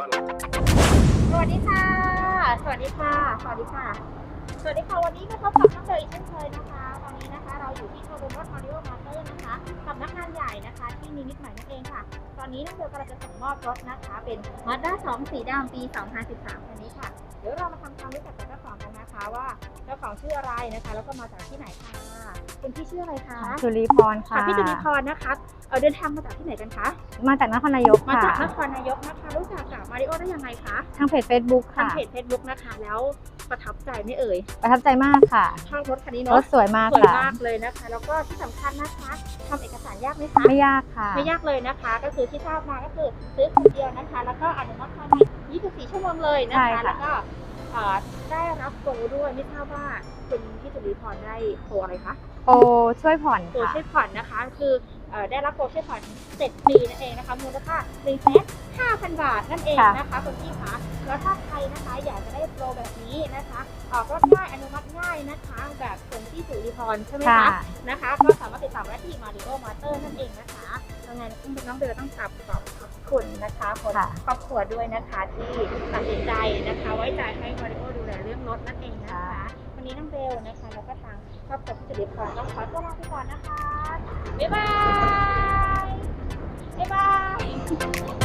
ก่อสวัสดีค่ะ สวัสดีค่ะ สวัสดีค่ะ สวัสดีค่ะ วันนี้ก็พบกับน้องเจออีเช่นเคยนะคะ ตอนนี้นะคะเราอยู่ที่โชว์รูมรถมาริโอมาเตอร์นะคะสำนักงานใหญ่นะคะ ที่มีนิดใหม่นั่นเองค่ะ ตอนนี้น้องเจอกำลังจะส่งมอบรถนะคะ เป็นมาด้าสองสีดำปี 2013 คันนี้ค่ะ เดี๋ยวเรามาทำความรู้จักกับเจ้าของกันนะคะว่าเจ้าของชื่ออะไรนะคะ แล้วก็มาจากที่ไหนค่ะ คุณพี่ชื่ออะไรคะ จุลีพรค่ะ ค่ะพี่จุลิพรนะคะเออเดินทางมาจากที่ไหนกันคะ มาจากนครนายกมาค่ะจากนครนายกนะคะ รู้จักกับมาริโอได้ยังไงคะทางเพจ Facebook ทางค่ะ เพจเฟซบุ๊กนะคะ แล้วประทับใจไหม่เอ่ยประทับใจมากค่ะ ชอบรถคันนี้รเนาะถสวยมากสวยค่ะ มากเลยนะคะ แล้วก็ที่สำคัญนะคะทำเอกสารยากไหมคะ ไม่ยากค่ะ ไม่ยากเลยนะคะ ก็คือที่ทราบมาก็คือซื้อคนเดียวนะคะ แล้วก็อนุมัติภายใน24 ชั่วโมงเลยนะใช่คะ ค่ะ แล้วก็เอ่อ ได้รับโปรด้วยไม่ทราบว่าคุณพี่จุลีพรได้โปรอะไรคะโปรช่วยผ่อนโปรค่ะช่วยผ่อนนะคะ คือเอ่อได้รับโปรช่วยผ่อน7ปีนั่นเองนะคะมูลค่า1แสน5,000บาทนั่นเองนะคะคุณพี่คะแล้วถ้าใครนะคะอยากจะได้โปรแบบนี้นะคะออกรถง่ายอนุมัติง่าย นะคะแบบคนที่สุริพรใช่ไหมคะคะนะคะ ก็สามารถติดต่อได้ที่มาริโอมาเตอร์นั่นเองนะคะยังไงเป็นน้องเบลต้องกลับขอบคุณนะคะคนครอบครัวด้วยนะคะที่ตัดสินใจนะคะ ไว้ใจให้มาริโอดูแลเรื่องรถนั่นเองนะคะ วันนี้น้องเบลนะคะแล้วก็ทางครอบครัวพี่สุริพรต้องขอตัวลาไปก่อนนะคะบ๊ายบายบ๊ายบาย